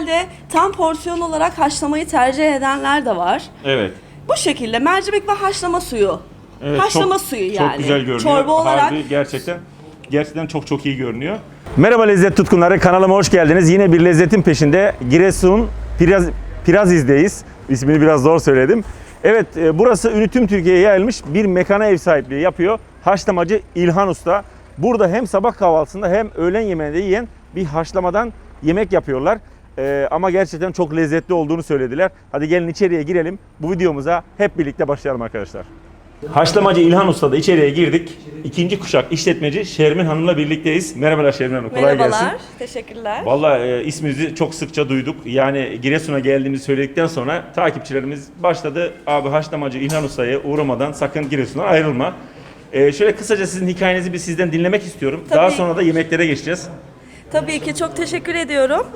genelde tam porsiyon olarak haşlamayı tercih edenler de var. Evet. Bu şekilde mercimek ve haşlama suyu. Evet, haşlama çok, suyu yani. Çok güzel görünüyor. Çorba olarak Harbi gerçekten gerçekten çok çok iyi görünüyor. Merhaba lezzet tutkunları kanalıma hoş geldiniz. Yine bir lezzetin peşinde Giresun Piraz Piraziz'deyiz. İsmini biraz zor söyledim. Evet e, burası ünü tüm Türkiye'ye yayılmış bir mekana ev sahipliği yapıyor. Haşlamacı İlhan Usta. Burada hem sabah kahvaltısında hem öğlen yemeğinde yiyen bir haşlamadan yemek yapıyorlar. E, ama gerçekten çok lezzetli olduğunu söylediler. Hadi gelin içeriye girelim. Bu videomuza hep birlikte başlayalım arkadaşlar. Haşlamacı İlhan Usta'da içeriye girdik. İkinci kuşak işletmeci Şermin Hanım'la birlikteyiz. Merhabalar Şermin Hanım. Kolay merhabalar. gelsin. Teşekkürler. Vallahi e, isminizi çok sıkça duyduk. Yani Giresun'a geldiğimizi söyledikten sonra takipçilerimiz başladı. Abi haşlamacı İlhan Usta'ya uğramadan sakın Giresun'a ayrılma. E, şöyle kısaca sizin hikayenizi bir sizden dinlemek istiyorum. Tabii. Daha sonra da yemeklere geçeceğiz. Tabii ki çok teşekkür ediyorum.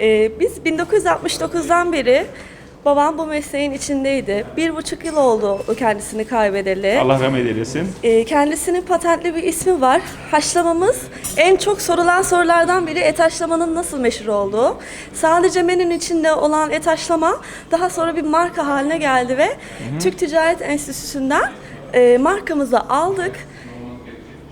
Ee, biz 1969'dan beri babam bu mesleğin içindeydi. Bir buçuk yıl oldu o kendisini kaybedeli. Allah rahmet eylesin. Ee, kendisinin patentli bir ismi var. Haşlamamız en çok sorulan sorulardan biri et haşlamanın nasıl meşhur olduğu. Sadece menünün içinde olan et haşlama daha sonra bir marka haline geldi ve Türk Ticaret Enstitüsü'nden e, markamızı aldık.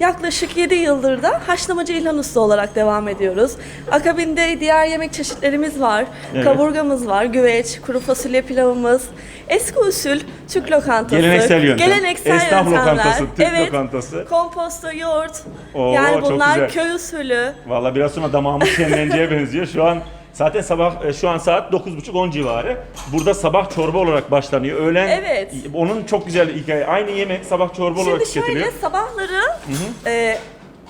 Yaklaşık 7 yıldır da haşlamacı İlhan Usta olarak devam ediyoruz. Akabinde diğer yemek çeşitlerimiz var. Evet. Kaburgamız var, güveç, kuru fasulye pilavımız. Eski usul Türk lokantası. Geleneksel yöntem. Geleneksel Esnaf yöntemler. lokantası, Türk evet. lokantası. Komposto, yoğurt. Oo, yani bunlar köy usulü. Vallahi biraz sonra damağımız şenleneceğe benziyor. Şu an zaten sabah e, şu an saat 9.30-10 civarı. Burada sabah çorba olarak başlanıyor. Öğlen Evet. onun çok güzel hikaye. Aynı yemek sabah çorba olarak Şimdi şöyle sabahları e,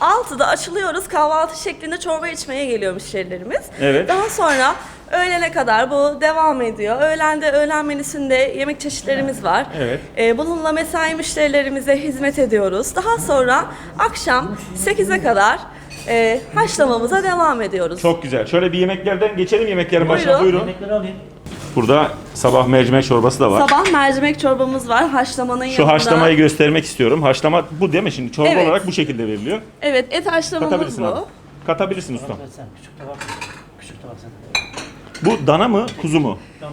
6'da açılıyoruz. Kahvaltı şeklinde çorba içmeye geliyor müşterilerimiz. Evet. Daha sonra öğlene kadar bu devam ediyor. Öğlende öğlen menüsünde yemek çeşitlerimiz var. Evet. E, bununla mesai müşterilerimize hizmet ediyoruz. Daha sonra akşam 8'e kadar e, haşlamamıza devam ediyoruz. Çok güzel. Şöyle bir yemeklerden geçelim yemeklerin başına. Buyurun. Buyurun. Yemekleri alayım. Burada sabah mercimek çorbası da var. Sabah mercimek çorbamız var. Haşlamanın Şu yanında. haşlamayı göstermek istiyorum. Haşlama bu değil mi şimdi? Çorba Evet. olarak bu şekilde veriliyor. Evet, et haşlamamız Katabilirsin bu. abi. Katabilirsin ustam. Sen küçük tabak. Küçük tabak sen. Bu dana mı, kuzu mu? Dana.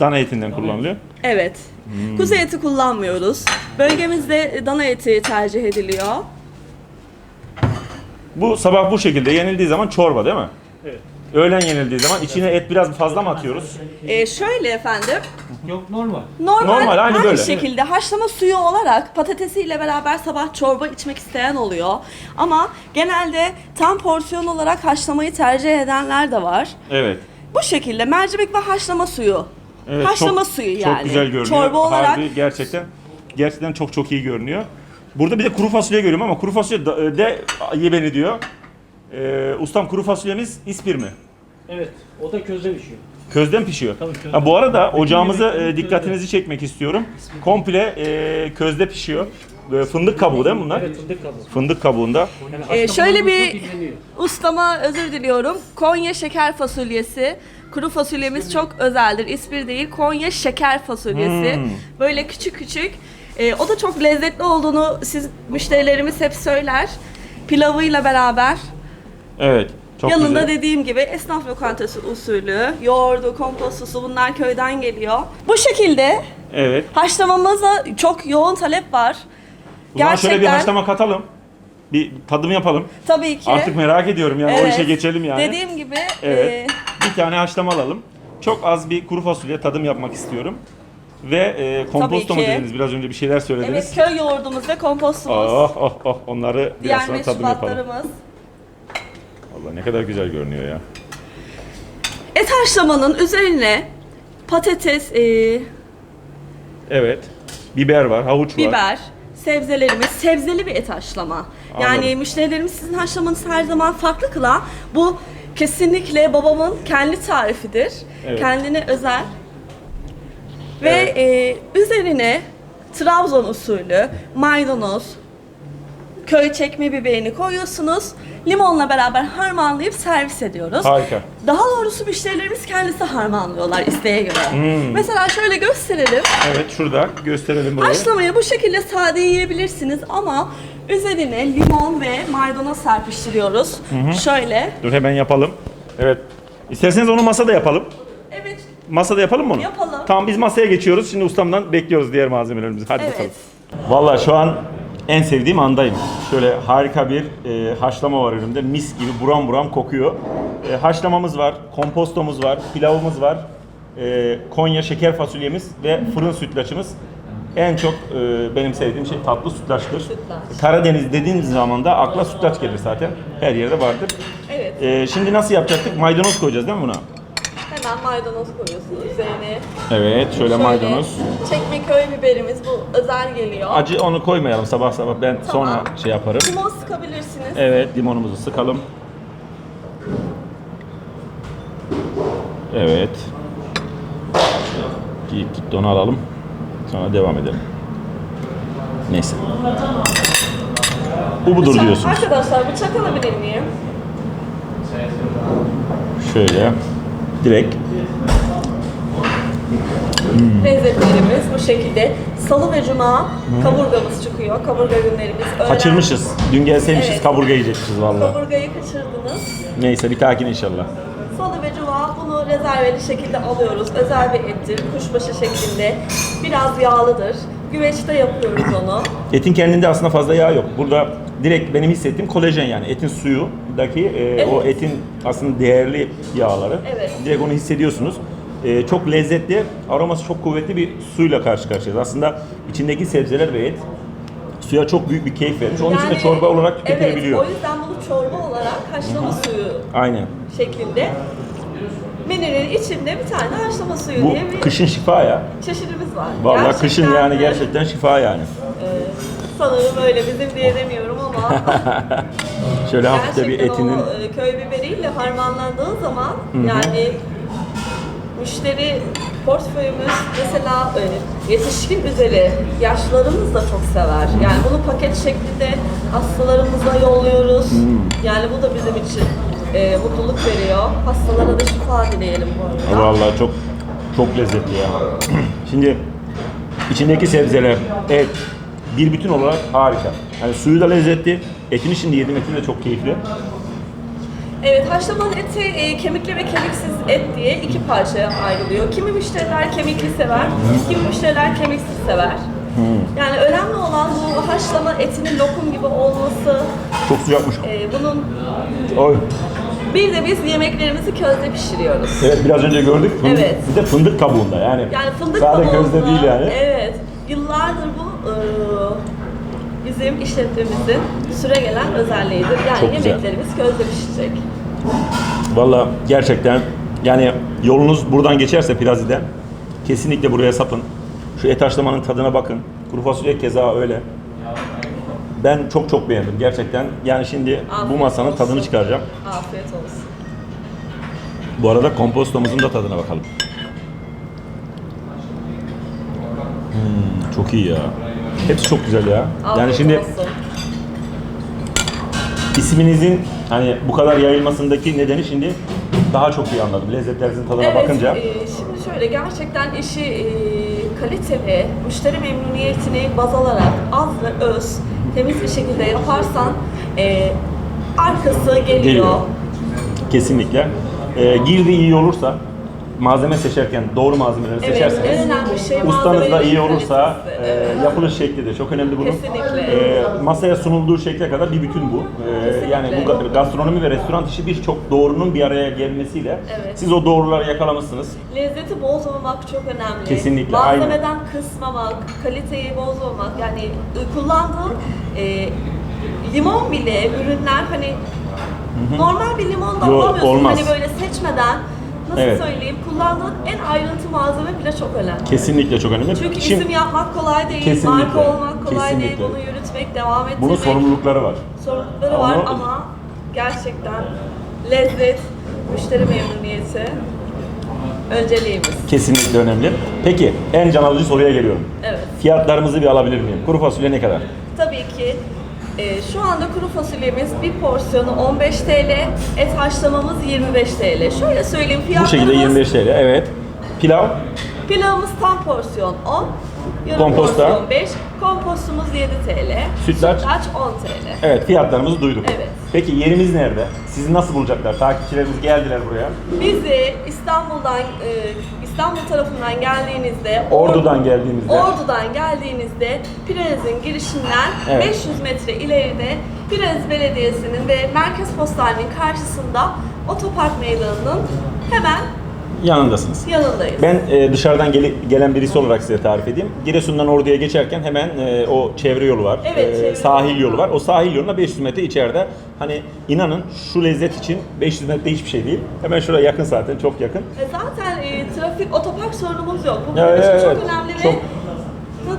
Dana etinden kullanılıyor. Evet. Hmm. Kuzu eti kullanmıyoruz. Bölgemizde dana eti tercih ediliyor. Bu sabah bu şekilde yenildiği zaman çorba değil mi? Evet. Öğlen yenildiği zaman içine et biraz fazla mı atıyoruz? Ee, şöyle efendim, Yok normal. normal, Normal, aynı aynı böyle. şekilde haşlama suyu olarak patatesiyle beraber sabah çorba içmek isteyen oluyor. Ama genelde tam porsiyon olarak haşlamayı tercih edenler de var. Evet. Bu şekilde mercimek ve haşlama suyu. Evet, haşlama çok, suyu yani. Çok güzel görünüyor. Çorba olarak Harbi gerçekten gerçekten çok çok iyi görünüyor. Burada bir de kuru fasulye görüyorum ama kuru fasulye de, de ye beni diyor. Ee, ustam kuru fasulyemiz ispir mi? Evet. O da közde pişiyor. Közden pişiyor. Tabii, közden. Ha, bu arada ocağımızı e, dikkatinizi çekmek istiyorum. Komple e, közde pişiyor. E, fındık kabuğu değil mi bunlar? Evet fındık kabuğu. Fındık kabuğunda. Yani Ee, şöyle bir ilgileniyor. ustama özür diliyorum. Konya şeker fasulyesi. Kuru fasulyemiz çok özeldir. İspir değil, Konya şeker fasulyesi. Hmm. Böyle küçük küçük. Ee, o da çok lezzetli olduğunu siz müşterilerimiz hep söyler. Pilavıyla beraber. Evet. Çok Yanında güzel. dediğim gibi esnaf lokantası usulü, yoğurdu, kompostosu bunlar köyden geliyor. Bu şekilde Evet. haşlamamıza çok yoğun talep var. O zaman şöyle bir haşlama katalım. Bir tadım yapalım. Tabii ki. Artık merak ediyorum yani o Evet. işe geçelim yani. Dediğim gibi Evet. e, Bir tane haşlama alalım. Çok az bir kuru fasulye tadım yapmak istiyorum. Ve e, komposto mu ki. dediniz? Biraz önce bir şeyler söylediniz. Evet köy yoğurdumuz ve kompostumuz. Oh oh oh onları biraz diğer sonra tadım yapalım. meşrubatlarımız. Allah ne kadar güzel görünüyor ya. Et haşlamanın üzerine patates, e, Evet. Biber var, havuç var. biber, sebzelerimiz, sebzeli bir et haşlama. Yani Anladım. müşterilerimiz sizin haşlamanız her zaman farklı kılan bu kesinlikle babamın kendi tarifidir. Evet. Kendine özel. Ve e, üzerine Trabzon usulü maydanoz, köy çekme biberini koyuyorsunuz. Limonla beraber harmanlayıp servis ediyoruz. Harika. Daha doğrusu müşterilerimiz kendisi harmanlıyorlar isteğe göre. Hmm. Mesela şöyle gösterelim. Evet şurada gösterelim burayı. Haşlamayı bu şekilde sade yiyebilirsiniz ama üzerine limon ve maydanoz serpiştiriyoruz. Şöyle. Dur hemen yapalım. Evet. İsterseniz onu masada yapalım. Evet. Masada yapalım mı onu? Yapalım. Tamam biz masaya geçiyoruz. Şimdi ustamdan bekliyoruz diğer malzemelerimizi. Hadi Evet. bakalım. Vallahi şu an en sevdiğim andayım. Şöyle harika bir e, haşlama var önümde. Mis gibi buram buram kokuyor. E, haşlamamız var, kompostomuz var, pilavımız var. E, Konya şeker fasulyemiz ve fırın sütlaçımız. En çok e, benim sevdiğim şey tatlı sütlaçtır. Sütlaç. Karadeniz dediğiniz zaman da akla sütlaç gelir zaten. Her yerde vardır. Evet. E, şimdi nasıl yapacaktık? Maydanoz koyacağız değil mi buna? Hemen maydanoz koyuyorsunuz üzerine. Evet, şöyle, maydanoz. Çekmeköy biberimiz bu özel geliyor. Acı onu koymayalım sabah sabah. Ben Tamam. sonra şey yaparım. Limon sıkabilirsiniz. Evet, limonumuzu sıkalım. Evet. Giyip gitti onu alalım. Sonra devam edelim. Neyse. Bu budur Bıçak- diyorsunuz. Arkadaşlar bıçak alabilir miyim? Şöyle. Direkt. Lezzetlerimiz bu şekilde. Salı ve cuma kaburgamız çıkıyor. Kaburga günlerimiz. Öğlen Kaçırmışız. Dün gelseymişiz Evet. kaburga yiyecekmişiz vallahi. Kaburgayı kaçırdınız. Neyse bir dahakine inşallah. Salı ve cuma bunu rezerveli şekilde alıyoruz. Özel bir ettir. Kuşbaşı şeklinde. Biraz yağlıdır. Güveçte yapıyoruz onu. Etin kendinde aslında fazla yağ yok. Burada direkt benim hissettiğim kolajen yani etin suyundaki e, o Evet. etin aslında değerli yağları. Evet. Direkt onu hissediyorsunuz. E, çok lezzetli, aroması çok kuvvetli bir suyla karşı karşıyayız. Aslında içindeki sebzeler ve et suya çok büyük bir keyif vermiş. Onun için de Yani- çorba olarak tüketilebiliyor. Evet, o yüzden bunu çorba olarak haşlama suyu Aynen. şeklinde menünün içinde bir tane haşlama suyu Bu diye bir kışın şifa ya. çeşidimiz var. Vallahi Gerçekten kışın yani gerçekten şifa yani. e, sanırım öyle bizim diye demiyorum Şöyle hafif de bir gerçekten etinin o e, köy biberiyle harmanlandığı zaman yani müşteri portföyümüz mesela e, yetişkin üzeri yaşlılarımız da çok sever. Yani bunu paket şeklinde hastalarımıza yolluyoruz. Yani bu da bizim için e, mutluluk veriyor. Hastalara da şifa dileyelim bu arada. Vallahi çok çok lezzetli ya. Şimdi içindeki sebzeler, et bir bütün olarak harika. Yani suyu da lezzetli. Etini şimdi yedim, etin de çok keyifli. Evet, haşlamalı eti e, kemikli ve kemiksiz et diye iki parçaya ayrılıyor. Kimi müşteriler kemikli sever, kimi müşteriler kemiksiz sever. Yani önemli olan bu haşlama etinin lokum gibi olması. Çok sıcakmış. E, bunun Oy. bir de biz yemeklerimizi közde pişiriyoruz. Evet biraz önce gördük. Fındık, Evet. Bir de fındık kabuğunda yani. Yani fındık Sade kabuğunda- közde değil yani. Evet. Yıllardır bu bizim işletmemizin süre gelen özelliğidir. Yani Çok güzel. yemeklerimiz közde pişecek. Vallahi gerçekten yani yolunuz buradan geçerse Plazi'den kesinlikle buraya sapın. Şu et haşlamanın tadına bakın. Kuru fasulye keza öyle. Ben çok çok beğendim gerçekten. Yani şimdi bu Afiyet masanın olsun. tadını çıkaracağım. Afiyet olsun. Bu arada kompostomuzun da tadına bakalım. Çok iyi ya. Hepsi çok güzel ya. Yani şimdi isminizin hani bu kadar yayılmasındaki nedeni şimdi daha çok iyi anladım. Lezzetlerinizin tadına Evet, bakınca. e, şimdi şöyle gerçekten işi e, kaliteli, müşteri memnuniyetini baz alarak az ve öz, temiz bir şekilde yaparsan e, arkası geliyor. Geliyor. Kesinlikle. Ee, girdi iyi olursa malzeme seçerken doğru malzemeleri Evet, seçerseniz en önemli şey ustanız da iyi olursa kalitesi. e, Evet. yapılış şekli de çok önemli bunun. Kesinlikle. E, masaya sunulduğu şekle kadar bir bütün bu. E, Kesinlikle. yani bu ga- gastronomi ve restoran işi birçok doğrunun bir araya gelmesiyle Evet. siz o doğruları yakalamışsınız. Lezzeti bozmamak çok önemli. Kesinlikle, Malzemeden kısmamak, kaliteyi bozmamak. Yani kullandığın e, limon bile ürünler hani normal bir limon da Yo, bulamıyorsun. olmaz. Hani böyle seçmeden nasıl Evet. söyleyeyim kullandığın en ayrıntı malzeme bile çok önemli. Kesinlikle çok önemli. Çünkü Şimdi isim yapmak kolay değil, Kesinlikle, marka olmak kolay değil, kesinlikle. bunu yürütmek, devam ettirmek. bunun sorumlulukları var. sorumlulukları var Ama- ama gerçekten lezzet, müşteri memnuniyeti önceliğimiz. Kesinlikle önemli. Peki en can alıcı soruya geliyorum. Evet. Fiyatlarımızı bir alabilir miyim? Kuru fasulye ne kadar? Tabii ki e, şu anda kuru fasulyemiz bir porsiyonu 15 TL, et haşlamamız 25 TL. Şöyle söyleyeyim Bu fiyatlarımız. şekilde 25 TL. Evet. Pilav Pilavımız tam porsiyon 10, Yarım Komposta. porsiyon 5. Kompostumuz 7 TL. Sütlaç? 10 TL. Evet fiyatlarımızı duyduk. Evet. Peki yerimiz nerede? Sizi nasıl bulacaklar? Takipçilerimiz geldiler buraya. Bizi İstanbul'dan e, İstanbul tarafından geldiğinizde Ordu'dan geldiğimizde. Ordu'dan geldiğinizde Piraz'ın girişinden Evet. 500 metre ileride Piraz Belediyesi'nin ve Merkez Postane'nin karşısında Otopark Meydanı'nın hemen yanındasınız. yanındayız. Ben e, dışarıdan gele- gelen birisi olarak size tarif edeyim. Giresun'dan Ordu'ya geçerken hemen e, o çevre yolu var. Evet, E, çevre sahil yolu. var. O sahil yoluna 500 metre içeride. Hani inanın şu lezzet için 500 metre hiçbir şey değil. Hemen şuraya yakın zaten çok yakın. E, Zaten e, trafik, otopark sorunumuz yok. Bu Evet, evet, çok önemli çok- ve bu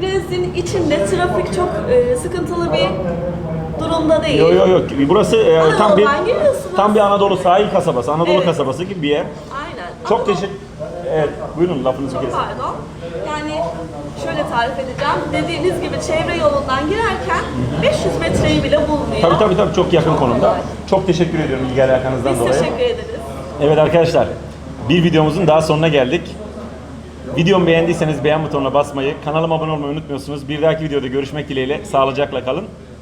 Piraz'ın içinde trafik çok e, sıkıntılı bir durumda değil. Yok yok yok. Burası e, tam bir tam bir Anadolu sahil kasabası, Anadolu Evet. kasabası gibi bir yer. Çok teşekkür Evet, buyurun lafınızı kesin. Pardon. Yani şöyle tarif edeceğim. Dediğiniz gibi çevre yolundan girerken 500 metreyi bile bulmuyor. Tabii tabii tabii çok yakın konumda. Çok teşekkür ediyorum ilgi alakanızdan Biz dolayı. teşekkür ederiz. Evet arkadaşlar, bir videomuzun daha sonuna geldik. Videomu beğendiyseniz beğen butonuna basmayı, kanalıma abone olmayı unutmuyorsunuz. Bir dahaki videoda görüşmek dileğiyle sağlıcakla kalın.